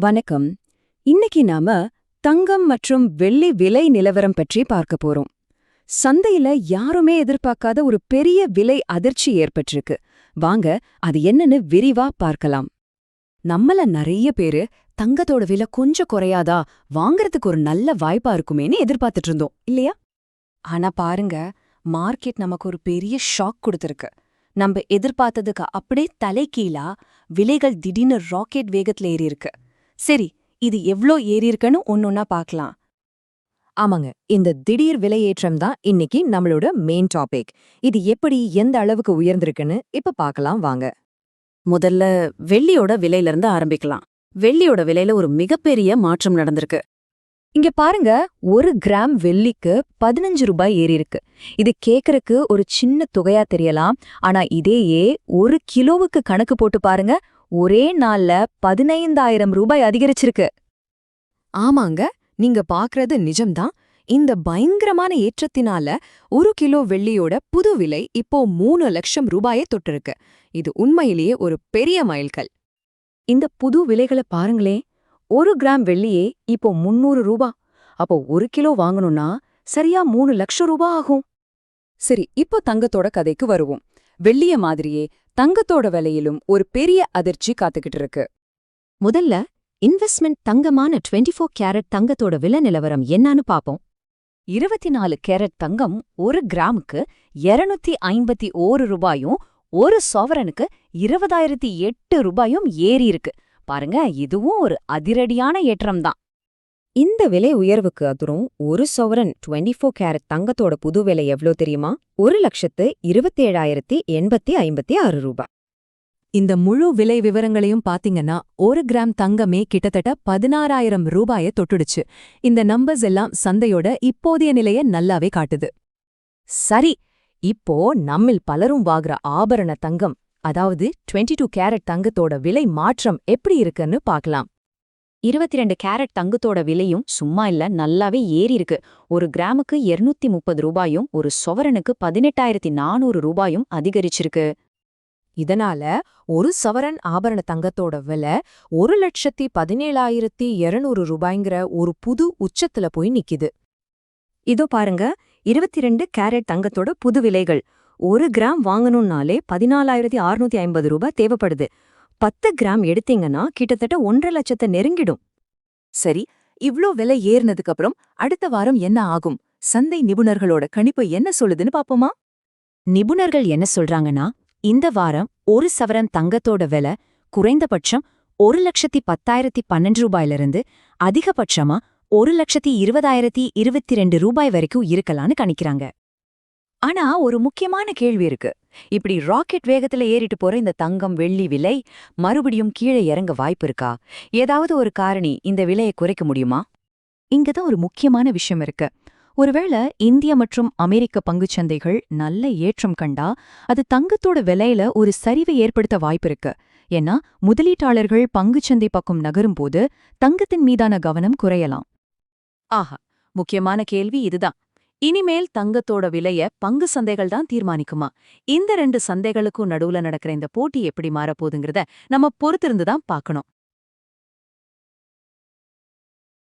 வணக்கம். இன்னைக்கு நாம தங்கம் மற்றும் வெள்ளி விலை நிலவரம் பற்றி பார்க்க போறோம். சந்தையில யாருமே எதிர்பார்க்காத ஒரு பெரிய விலை அதிர்ச்சி ஏற்பட்டிருக்கு. வாங்க அது என்னன்னு விரிவா பார்க்கலாம். நம்மள நிறைய பேரு தங்கத்தோட விலை கொஞ்சம் குறையாதா வாங்கறதுக்கு ஒரு நல்ல வாய்ப்பா இருக்குமேன்னு எதிர்பார்த்துட்டு இருந்தோம் இல்லையா? ஆனா பாருங்க மார்க்கெட் நமக்கு ஒரு பெரிய ஷாக் கொடுத்துருக்கு. நம்ம எதிர்பார்த்ததுக்கு அப்படியே தலைகீழா விலைகள் திடீர்னு ராக்கெட் வேகத்துல ஏறி இருக்கு சரி இது எவ்ளோ ஏறி இருக்குன்னு ஒன்னொன்னா பார்க்கலாம். ஆமாங்க இந்த திடீர் விலையேற்றம் தான் இன்னைக்கு நம்மளோட மெயின் டாபிக் இது எப்படி எந்த அளவுக்கு உயர்ந்திருக்குன்னு இப்ப பார்க்கலாம் வாங்க. முதல்ல வெள்ளியோட விலையில இருந்து ஆரம்பிக்கலாம். வெள்ளியோட விலையில ஒரு மிகப்பெரிய மாற்றம் நடந்திருக்கு. இங்க பாருங்க ஒரு கிராம் வெள்ளிக்கு பதினஞ்சு ரூபாய் ஏறி இருக்கு இது கேக்கறக்கு ஒரு சின்ன தொகையா தெரியலாம். ஆனா இதேயே ஒரு கிலோவுக்கு கணக்கு போட்டு பாருங்க ஒரே நாள்ல பதினைந்தாயிரம் ரூபாய் அதிகரிச்சிருக்கு. ஆமாங்க நீங்க பாக்குறது நிஜம்தான். இந்த பயங்கரமான ஏற்றத்தினால ஒரு கிலோ வெள்ளியோட புது விலை இப்போ மூணு லட்சம் ரூபாயை தொட்டிருக்கு. இது உண்மையிலேயே ஒரு பெரிய மைல்கல் இந்த புது விலைகளை பாருங்களே ஒரு கிராம் வெள்ளியே இப்போ முன்னூறு ரூபா. அப்போ ஒரு கிலோ வாங்கணும்னா சரியா மூணு லட்சம் ரூபா ஆகும். சரி இப்போ தங்கத்தோட கதைக்கு வருவோம். வெள்ளிய மாதிரியே தங்கத்தோட விலையிலும் ஒரு பெரிய அதிர்ச்சி காத்துக்கிட்டு இருக்கு. முதல்ல இன்வெஸ்ட்மெண்ட் தங்கமான 24 ஃபோர் கேரட் தங்கத்தோட விலை நிலவரம் என்னன்னு பாப்போம். இருபத்தி நாலு கேரட் தங்கம் ஒரு கிராமுக்கு இருநூத்தி ஐம்பத்தி ஓரு ரூபாயும் ஒரு சாவரனுக்கு இருபதாயிரத்தி எட்டு ரூபாயும் ஏறி இருக்கு. பாருங்க இதுவும் ஒரு அதிரடியான ஏற்றம் தான் இந்த விலை உயர்வுக்கு அதுரும் ஒரு சவரன் 24 ஃபோர் கேரட் தங்கத்தோட புது விலை எவ்ளோ தெரியுமா? ஒரு லட்சத்து இருபத்தேழாயிரத்தி எண்பத்தி ஐம்பத்தி ஆறு ரூபாய் இந்த முழு விலை விவரங்களையும் பாத்தீங்கன்னா ஒரு கிராம் தங்கமே கிட்டத்தட்ட பதினாறாயிரம் ரூபாயை தொட்டுடுச்சு. இந்த நம்பர்ஸ் எல்லாம் சந்தையோட இப்போதைய நிலைய நல்லாவே காட்டுது. சரி இப்போ நம்மில் பலரும் வாங்குற ஆபரண தங்கம் அதாவது 22 டூ கேரட் தங்கத்தோட விலை மாற்றம் எப்படி இருக்குன்னு பார்க்கலாம் இருபத்தி ரெண்டு கேரட் தங்கத்தோட விலையும் சும்மா இல்ல நல்லாவே ஏறி இருக்கு ஒரு கிராமுக்கு 230 முப்பது ரூபாயும் ஒரு சொவரனுக்கு பதினெட்டாயிரத்தி நானூறு ரூபாயும் அதிகரிச்சிருக்கு. இதனால ஒரு சவரன் ஆபரண தங்கத்தோட விலை ஒரு லட்சத்தி பதினேழாயிரத்தி இருநூறு ரூபாய்ங்கிற ஒரு புது உச்சத்துல போய் நிக்குது. இதோ பாருங்க இருபத்தி ரெண்டு கேரட் தங்கத்தோட புது விலைகள். ஒரு கிராம் வாங்கணும்னாலே பதினாலாயிரத்தி அறுநூத்தி ஐம்பது ரூபாய் தேவைப்படுது. பத்து கிராம் எடுத்தீங்கன்னா கிட்டத்தட்ட ஒன்றரை லட்சத்தை நெருங்கிடும். சரி இவ்ளோ விலை ஏறினதுக்கு அப்புறம் அடுத்த வாரம் என்ன ஆகும்? சந்தை நிபுணர்களோட கணிப்பு என்ன சொல்லுதுன்னு பாப்போமா? நிபுணர்கள் என்ன சொல்றாங்கன்னா இந்த வாரம் ஒரு சவரன் தங்கத்தோட விலை குறைந்தபட்சம் ஒரு லட்சத்தி பத்தாயிரத்தி பன்னெண்டு ரூபாயிலிருந்து அதிகபட்சமா ஒரு லட்சத்தி இருபதாயிரத்தி இருபத்தி ரெண்டு ரூபாய் வரைக்கும் இருக்கலாம்னு கணிக்கிறாங்க. ஆனா ஒரு முக்கியமான கேள்வி இருக்கு. இப்படி ராக்கெட் வேகத்துல ஏறிட்டு போற இந்த தங்கம் வெள்ளி விலை மறுபடியும் கீழே இறங்க வாய்ப்பு இருக்கா? ஏதாவது ஒரு காரணி இந்த விலையை குறைக்க முடியுமா? இங்கதான் ஒரு முக்கியமான விஷயம் இருக்கு. ஒருவேளை இந்திய மற்றும் அமெரிக்க பங்குச்சந்தைகள் நல்ல ஏற்றம் கண்டா அது தங்கத்தோட விலையில ஒரு சரிவை ஏற்படுத்த வாய்ப்பிருக்கு ஏன்னா முதலீட்டாளர்கள் பங்குச்சந்தை பக்கம் நகரும்போது தங்கத்தின் மீதான கவனம் குறையலாம். ஆஹா முக்கியமான கேள்வி இதுதான். இனிமேல் தங்கத்தோட விலைய பங்கு சந்தைகள் தான் தீர்மானிக்குமா? இந்த ரெண்டு சந்தைகளுக்கும் நடுவுல நடக்கிற இந்த போட்டி எப்படி மாறப்போகுதுங்கிறத நம்ம பொறுத்திருந்து தான் பார்க்கணும்.